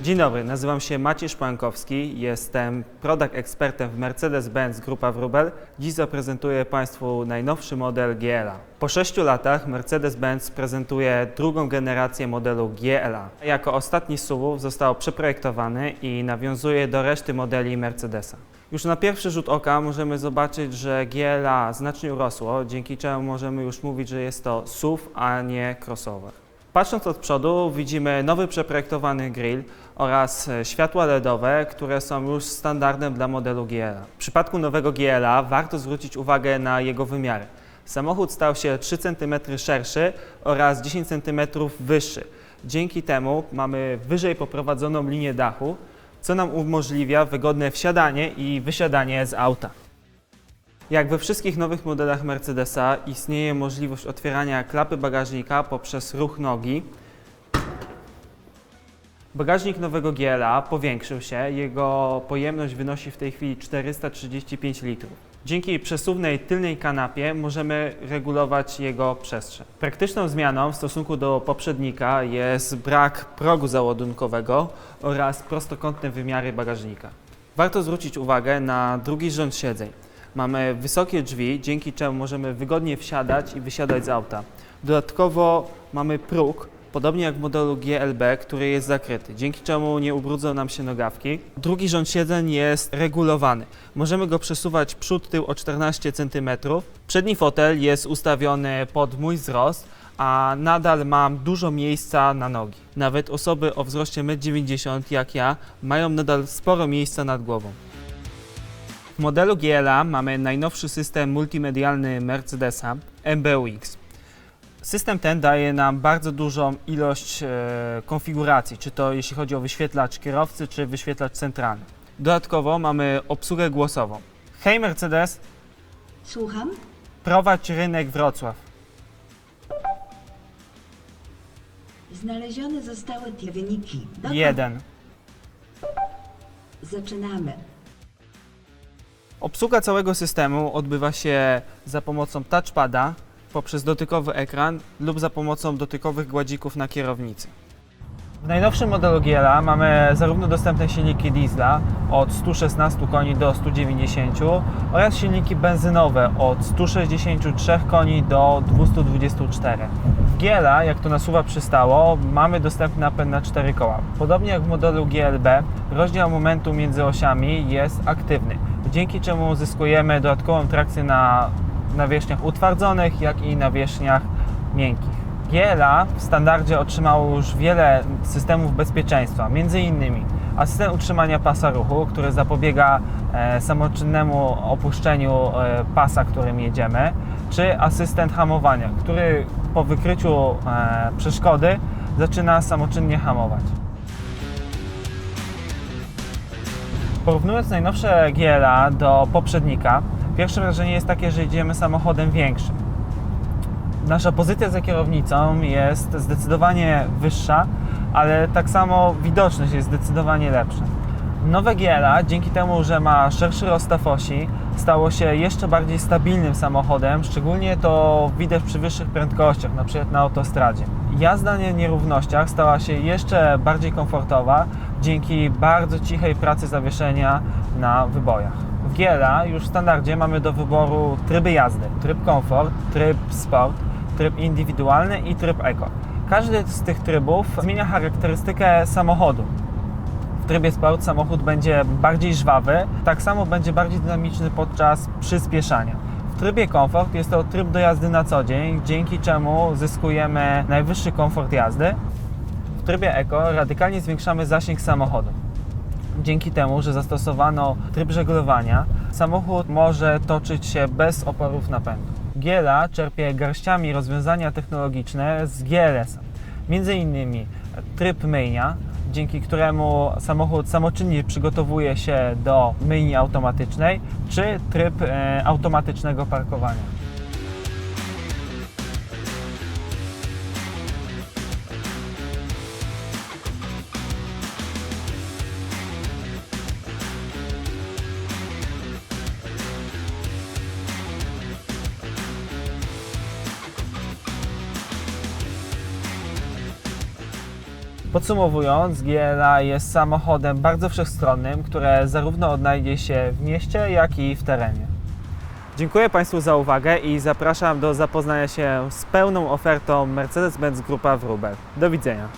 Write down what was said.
dobry, nazywam się Maciej Szpankowski, jestem product ekspertem w Mercedes-Benz Grupa Wrubel. Dziś zaprezentuję Państwu najnowszy model GLA. Po 6 latach Mercedes-Benz prezentuje drugą generację modelu GLA. Jako ostatni z SUV-ów został przeprojektowany i nawiązuje do reszty modeli Mercedesa. Już na pierwszy rzut oka możemy zobaczyć, że GLA znacznie urosło, dzięki czemu możemy już mówić, że jest to SUV, a nie crossover. Patrząc od przodu widzimy nowy przeprojektowany grill oraz e, światła LEDowe, które są już standardem dla modelu GLA. W przypadku nowego GLA warto zwrócić uwagę na jego wymiary. Samochód stał się 3 cm szerszy oraz 10 cm wyższy. Dzięki temu mamy wyżej poprowadzoną linię dachu, co nam umożliwia wygodne wsiadanie i wysiadanie z auta. Jak we wszystkich nowych modelach Mercedesa istnieje możliwość otwierania klapy bagażnika poprzez ruch nogi. Bagażnik nowego GLA powiększył się, jego pojemność wynosi w tej chwili 435 litrów. Dzięki przesuwnej tylnej kanapie możemy regulować jego przestrzeń. Praktyczną zmianą w stosunku do poprzednika jest brak progu załadunkowego oraz prostokątne wymiary bagażnika. Warto zwrócić uwagę na drugi rząd siedzeń. Mamy wysokie drzwi, dzięki czemu możemy wygodnie wsiadać i wysiadać z auta. Dodatkowo mamy próg, podobnie jak w modelu GLB, który jest zakryty, dzięki czemu nie ubrudzą nam się nogawki. Drugi rząd siedzeń jest regulowany. Możemy go przesuwać przód, tył o 14 cm. Przedni fotel jest ustawiony pod mój wzrost, a nadal mam dużo miejsca na nogi. Nawet osoby o wzroście 1,90 m jak ja mają nadal sporo miejsca nad głową. W modelu GLA mamy najnowszy system multimedialny Mercedesa MBUX. System ten daje nam bardzo dużą ilość e, konfiguracji, czy to jeśli chodzi o wyświetlacz kierowcy, czy wyświetlacz centralny. Dodatkowo mamy obsługę głosową. Hej Mercedes, Słucham? prowadź rynek Wrocław. Znalezione zostały te wyniki. Dokąd? Jeden. Zaczynamy. Obsługa całego systemu odbywa się za pomocą touchpada, poprzez dotykowy ekran lub za pomocą dotykowych gładzików na kierownicy. W najnowszym modelu GLA mamy zarówno dostępne silniki diesla od 116 koni do 190 oraz silniki benzynowe od 163 koni do 224. W GLA, jak to na słowa przystało, mamy dostępny napęd na 4 koła. Podobnie jak w modelu GLB, rozdział momentu między osiami jest aktywny, dzięki czemu uzyskujemy dodatkową trakcję na nawierzchniach utwardzonych, jak i nawierzchniach miękkich. GLA w standardzie otrzymało już wiele systemów bezpieczeństwa, między innymi asystent utrzymania pasa ruchu, który zapobiega e, samoczynnemu opuszczeniu e, pasa, którym jedziemy, czy asystent hamowania, który po wykryciu e, przeszkody zaczyna samoczynnie hamować. Porównując najnowsze GLA do poprzednika, pierwsze wrażenie jest takie, że jedziemy samochodem większym. Nasza pozycja za kierownicą jest zdecydowanie wyższa, ale tak samo widoczność jest zdecydowanie lepsza. Nowe GLA, dzięki temu, że ma szerszy rozstaw osi, stało się jeszcze bardziej stabilnym samochodem, szczególnie to widać przy wyższych prędkościach, np. na autostradzie. Jazda na nierównościach stała się jeszcze bardziej komfortowa dzięki bardzo cichej pracy zawieszenia na wybojach. W GLA już w standardzie mamy do wyboru tryby jazdy, tryb komfort, tryb sport, tryb indywidualny i tryb eco. Każdy z tych trybów zmienia charakterystykę samochodu. W trybie sport samochód będzie bardziej żwawy, tak samo będzie bardziej dynamiczny podczas przyspieszania. Trybie komfort jest to tryb do jazdy na co dzień, dzięki czemu zyskujemy najwyższy komfort jazdy. W trybie eco radykalnie zwiększamy zasięg samochodu. Dzięki temu, że zastosowano tryb żeglowania, samochód może toczyć się bez oporów napędu. GLA czerpie garściami rozwiązania technologiczne z GLS-a. Między innymi tryb myjnia, dzięki któremu samochód samoczynnie przygotowuje się do myjni automatycznej, czy tryb e, automatycznego parkowania. Podsumowując, GLA jest samochodem bardzo wszechstronnym, które zarówno odnajdzie się w mieście, jak i w terenie. Dziękuję Państwu za uwagę i zapraszam do zapoznania się z pełną ofertą Mercedes-Benz Grupa Wrubel. Do widzenia.